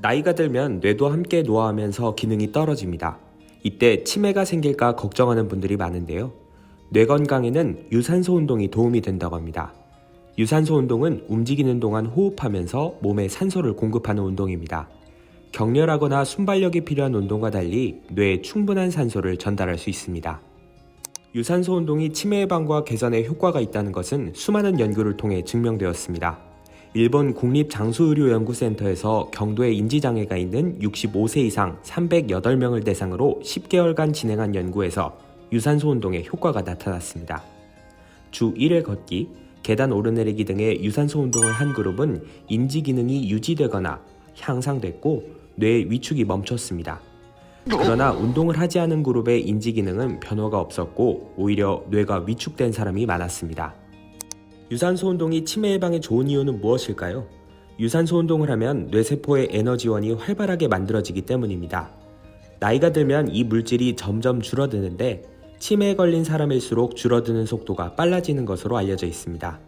나이가 들면 뇌도 함께 노화하면서 기능이 떨어집니다. 이때 치매가 생길까 걱정하는 분들이 많은데요. 뇌 건강에는 유산소 운동이 도움이 된다고 합니다. 유산소 운동은 움직이는 동안 호흡하면서 몸에 산소를 공급하는 운동입니다. 격렬하거나 순발력이 필요한 운동과 달리 뇌에 충분한 산소를 전달할 수 있습니다. 유산소 운동이 치매 예방과 개선에 효과가 있다는 것은 수많은 연구를 통해 증명되었습니다. 일본 국립장수의료연구센터에서 경도에 인지장애가 있는 65세 이상 308명을 대상으로 10개월간 진행한 연구에서 유산소 운동의 효과가 나타났습니다. 주 1회 걷기, 계단 오르내리기 등의 유산소 운동을 한 그룹은 인지 기능이 유지되거나 향상됐고 뇌의 위축이 멈췄습니다. 그러나 운동을 하지 않은 그룹의 인지 기능은 변화가 없었고 오히려 뇌가 위축된 사람이 많았습니다. 유산소 운동이 치매 예방에 좋은 이유는 무엇일까요? 유산소 운동을 하면 뇌세포의 에너지원이 활발하게 만들어지기 때문입니다. 나이가 들면 이 물질이 점점 줄어드는데 치매에 걸린 사람일수록 줄어드는 속도가 빨라지는 것으로 알려져 있습니다.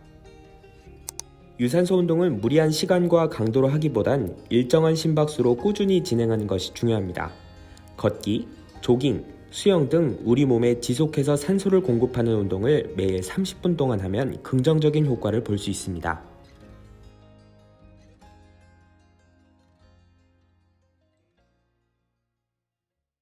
유산소 운동은 무리한 시간과 강도로 하기보단 일정한 심박수로 꾸준히 진행하는 것이 중요합니다. 걷기, 조깅, 수영 등 우리 몸에 지속해서 산소를 공급하는 운동을 매일 30분 동안 하면 긍정적인 효과를 볼 수 있습니다.